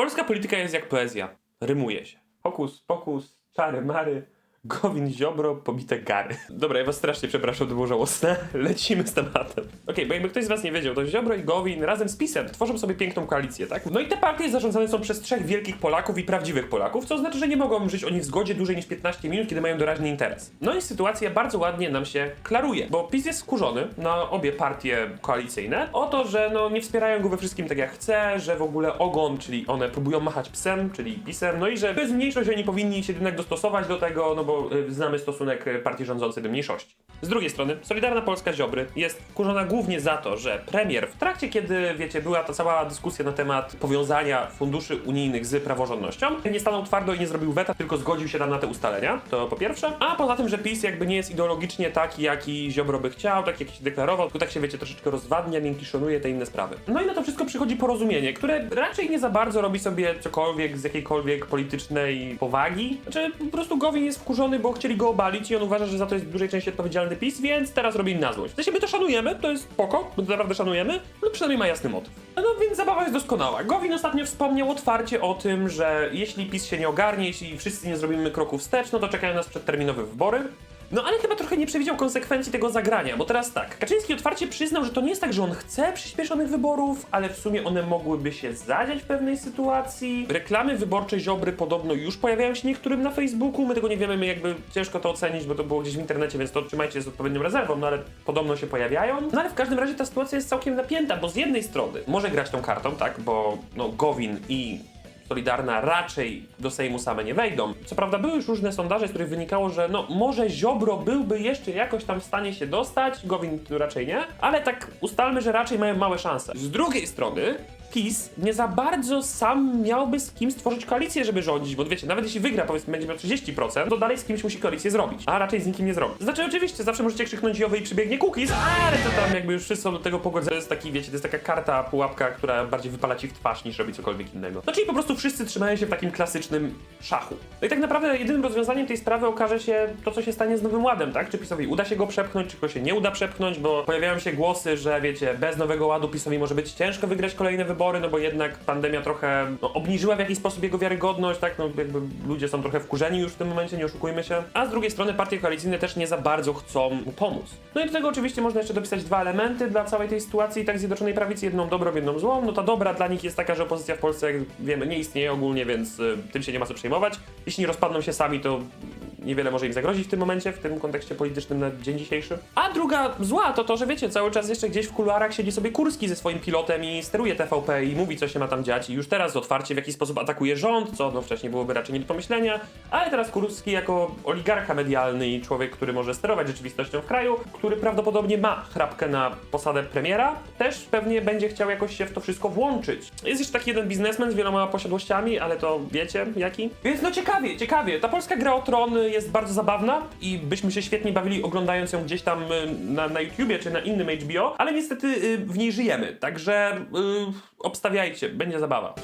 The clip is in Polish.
Polska polityka jest jak poezja. Rymuje się. Hokus, pokus, czary, mary. Gowin, Ziobro, pobite gary. Dobra, ja was strasznie przepraszam, to było żałosne. Lecimy z tematem. Okej, bo jakby ktoś z was nie wiedział, to Ziobro i Gowin razem z PiSem tworzą sobie piękną koalicję, tak? No i te partie zarządzane są przez trzech wielkich Polaków i prawdziwych Polaków, co znaczy, że nie mogą żyć oni w zgodzie dłużej niż 15 minut, kiedy mają doraźny interes. No i sytuacja bardzo ładnie nam się klaruje, bo PiS jest skurzony na obie partie koalicyjne o to, że no nie wspierają go we wszystkim tak jak chce, że w ogóle ogon, czyli one próbują machać psem, czyli PiSem, no i że jest mniejszość, oni powinni się jednak dostosować do tego, no bo y, znamy stosunek y, partii rządzącej do mniejszości. Z drugiej strony, Solidarna Polska Ziobry jest kurzona głównie za to, że premier w trakcie, kiedy, wiecie, była ta cała dyskusja na temat powiązania funduszy unijnych z praworządnością, nie stanął twardo i nie zrobił weta, tylko zgodził się tam na te ustalenia, to po pierwsze. A poza tym, że PiS jakby nie jest ideologicznie taki, jaki Ziobro by chciał, tak jak się deklarował, tylko tak się, wiecie, troszeczkę rozwadnia, miękiszonuje te inne sprawy. No i na to wszystko przychodzi porozumienie, które raczej nie za bardzo robi sobie cokolwiek z jakiejkolwiek politycznej powagi. Znaczy, po prostu Gowin jest wkurzony, bo chcieli go obalić i on uważa, że za to jest w dużej części odpowiedzialny PiS, więc teraz robi im na złość. W sensie my to szanujemy, to jest spoko, my to naprawdę szanujemy, ale przynajmniej ma jasny motyw. No więc zabawa jest doskonała. Gowin ostatnio wspomniał otwarcie o tym, że jeśli PiS się nie ogarnie, jeśli wszyscy nie zrobimy kroku wstecz, no to czekają nas przedterminowe wybory. No ale chyba trochę nie przewidział konsekwencji tego zagrania, bo teraz tak, Kaczyński otwarcie przyznał, że to nie jest tak, że on chce przyspieszonych wyborów, ale w sumie one mogłyby się zadziać w pewnej sytuacji. Reklamy wyborcze Ziobry podobno już pojawiają się niektórym na Facebooku, my tego nie wiemy, my jakby ciężko to ocenić, bo to było gdzieś w internecie, więc to trzymajcie się z odpowiednią rezerwą, no ale podobno się pojawiają. No ale w każdym razie ta sytuacja jest całkiem napięta, bo z jednej strony może grać tą kartą, tak, bo no Gowin i Solidarna raczej do Sejmu same nie wejdą. Co prawda były już różne sondaże, z których wynikało, że no może Ziobro byłby jeszcze jakoś tam w stanie się dostać, Gowin raczej nie, ale tak ustalmy, że raczej mają małe szanse. Z drugiej strony PiS nie za bardzo sam miałby z kim stworzyć koalicję, żeby rządzić, bo wiecie, nawet jeśli wygra, powiedzmy, będzie miał 30%, to dalej z kimś musi koalicję zrobić, a raczej z nikim nie zrobi. Znaczy, oczywiście, zawsze możecie krzyknąć Jowy i przybiegnie cookies, ale to tam jakby już wszyscy są do tego pogodzeni. To jest taki, wiecie, to jest taka karta, pułapka, która bardziej wypala ci w twarz niż robi cokolwiek innego. No czyli po prostu wszyscy trzymają się w takim klasycznym szachu. No i tak naprawdę jedynym rozwiązaniem tej sprawy okaże się to, co się stanie z Nowym Ładem, tak? Czy PiSowi uda się go przepchnąć, czy go się nie uda przepchnąć, bo pojawiają się głosy, że wiecie, bez Nowego Ładu PiSowi może być ciężko wygrać kolejne wybory, no bo jednak pandemia trochę no, obniżyła w jakiś sposób jego wiarygodność, tak? No jakby ludzie są trochę wkurzeni już w tym momencie, nie oszukujmy się. A z drugiej strony partie koalicyjne też nie za bardzo chcą mu pomóc. No i do tego oczywiście można jeszcze dopisać dwa elementy dla całej tej sytuacji, tak Zjednoczonej Prawicy, jedną dobrą, jedną złą. No ta dobra dla nich jest taka, że opozycja w Polsce, jak wiemy, nie istnieje ogólnie, więc y, tym się nie ma co przejmować. Jeśli rozpadną się sami, to niewiele może im zagrozić w tym momencie, w tym kontekście politycznym na dzień dzisiejszy. A druga zła to to, że wiecie, cały czas jeszcze gdzieś w kuluarach siedzi sobie Kurski ze swoim pilotem i steruje TVP i mówi, co się ma tam dziać i już teraz otwarcie w jakiś sposób atakuje rząd, co no wcześniej byłoby raczej nie do pomyślenia, ale teraz Kurski jako oligarcha medialny i człowiek, który może sterować rzeczywistością w kraju, który prawdopodobnie ma chrapkę na posadę premiera, też pewnie będzie chciał jakoś się w to wszystko włączyć. Jest jeszcze taki jeden biznesmen z wieloma posiadłościami, ale to wiecie jaki? Więc no ciekawie, ciekawie. Ta polska gra o tron jest bardzo zabawna i byśmy się świetnie bawili oglądając ją gdzieś tam y, na, na YouTubie czy na innym HBO, ale niestety y, w niej żyjemy, także y, obstawiajcie, będzie zabawa.